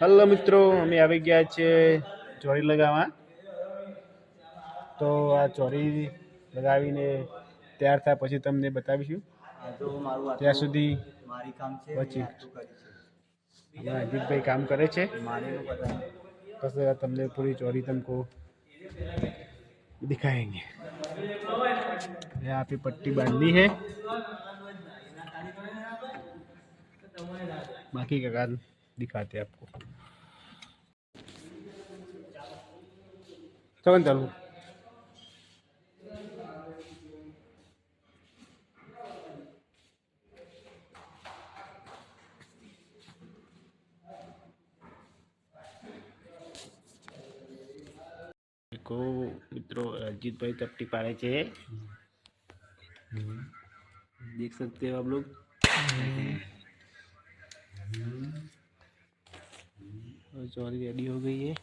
Hello મિત્રો અમે આવી ગયા છીએ ચોરી લગાવવા તો આ ચોરી લગાવીને તૈયાર થાય પછી તમને બતાવીશું આ જો મારું આટલું ત્યાં સુધી મારી કામ છે પછી. મેં આટલું કર્યું છે અમારા અજીતભાઈ કામ કરે છે મારીનું બધા બસ તમને પૂરી ચોરી तुमको दिखाएंगे यहाँ पे पट्टी बांधनी है बाकी का काम दिखाते हैं आपको। चलो चलो। देखो मित्रों अजीत भाई तपटी पाड़े છે देख सकते हो आप लोग। और चौरी रेडी हो गई है